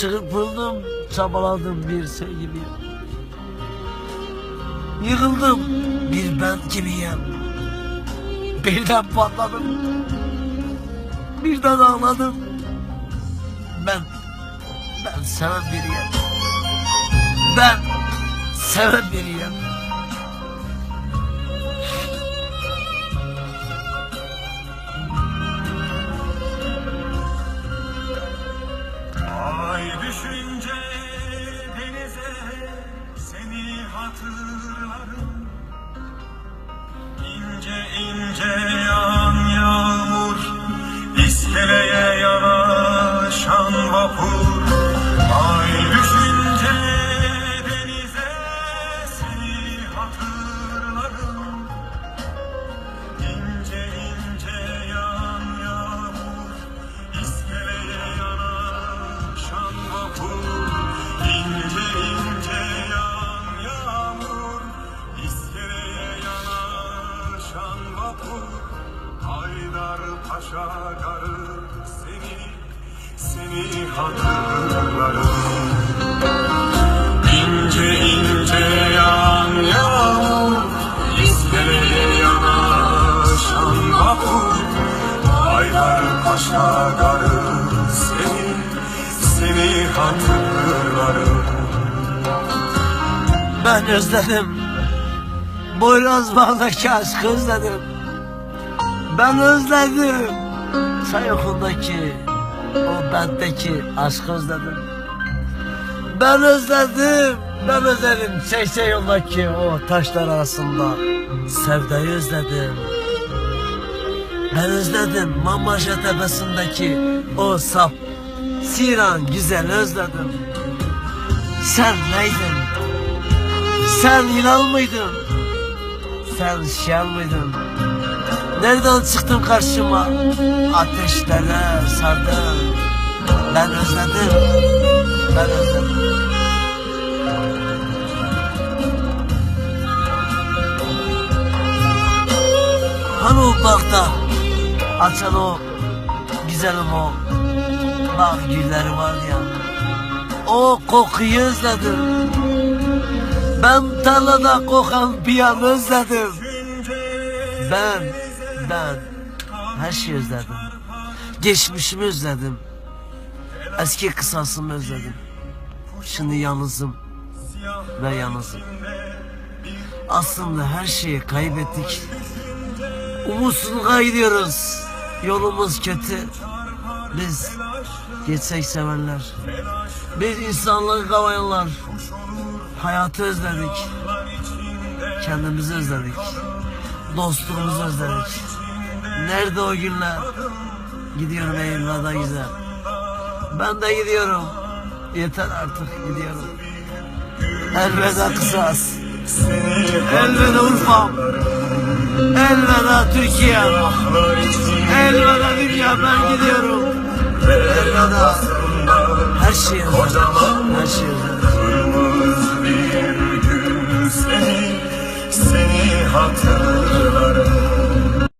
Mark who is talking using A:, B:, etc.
A: Çırpıldım, çabaladım bir sevgili. Yıkıldım bir ben gibiyim. Birden patladım. Birden ağladım. Ben, ben seven biriyim. Ben seven biriyim.
B: Seni hatırlarım İnce ince yağan yağmur iskeleye yanaşan vapur Haydar Paşa garı seni seni hatırlarım
A: Ben özledim. Boyrazbağ'daki aşkı özledim. Ben özledim. Sayokundaki o bendeki aşkı özledim. Ben özledim. Ben özledim. Çekçe yoldaki o taşlar arasında sevdayı özledim. Ben özledim Mamaşa tepesindeki o sap Siran güzel özledim. Sen neydin? Sen Hilal mıydın? Sen Şiyan mıydın? Nereden çıktın karşıma? Ateşlere sardın. Ben özledim. Ben özledim. Hani o bakta açan o güzelim o bak gülleri var ya o kokuyu özledim. Ben tarlada kokan bir özledim. Ben, ben her şeyi özledim. Geçmişimi özledim. Eski kısasımı özledim. Şimdi yalnızım ve yalnızım. Aslında her şeyi kaybettik. Umutsuzluğa gidiyoruz. Yolumuz kötü. Biz geçsek sevenler. Biz insanlığı kavayanlar. Hayatı özledik. Kendimizi özledik. Dostluğumuzu özledik. Nerede o günler? Gidiyorum eyvallah güzel. Ben de gidiyorum. Yeter artık gidiyorum. Elveda kısas. Elveda Urfa'm. Elveda Türkiye. Elveda dünya ben gidiyorum. Elveda. Her şey. Her şey